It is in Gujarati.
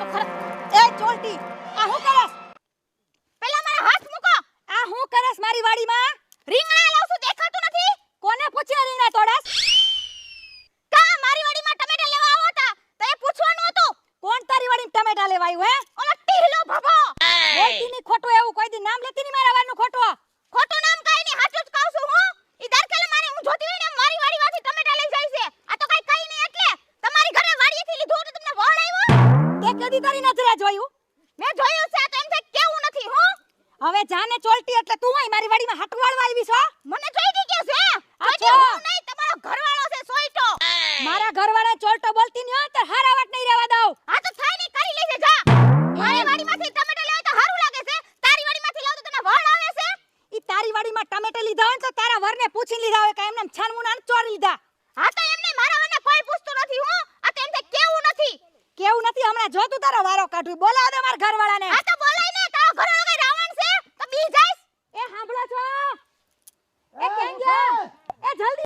તો ખર. એ ચોલટી આ હું કરસ? પેલા મારા હાથ મૂકો. આ હું કરસ મારી વાડીમાં? રીંગણા લાવ છું દેખાતું નથી? કોને પૂછ્યા રીંગણા તોડસ? કા મારી વાડીમાં ટમેટા લેવા આવો હતા તો એ પૂછવાનું હતું. કોણ તારી વાડીમાં ટમેટા લેવા આવ્યું હે? ઓલો ટીહલો ભભો. બોલતી ની ખોટો એવું કોઈ દી નામ લેતી ની મારા વારનું ખોટો. ખોટું નામ કદી તારી નજરે જોયું? મેં જોયું છે તો એમ થાય કેવું નથી હું? હવે જાને ચોલટી એટલે તું અહીં મારી વાડીમાં હટવાળવા આવી છો મને જોઈ દી કે છે આજે હું નહીં તમારો ઘરવાળો છે સોઈટો મારા ઘરવાળા ચોલટો બોલતી ન હોય તો હારા વાટ નહીં રહેવા દઉં. આ તો થાય નહીં કરી લેજે જા. મારી વાડીમાંથી ટમેટા લેવા તો સારું લાગે છે. તારી વાડીમાંથી લાવ તો તને વળ આવે છે. ઈ તારી વાડીમાં ટમેટા લીધા હોય તો તારા વરને પૂછી લીધા હોય કે એમને છાનમુના ચોરી લીધા. હા તો એમને મારા વને કોઈ પૂછતું નથી હું આ તો એમ થાય કેવું નથી કેવું નથી હમણાં જો તું તારો વારો કાઢું બોલાવ દે મારા ઘરવાળાને.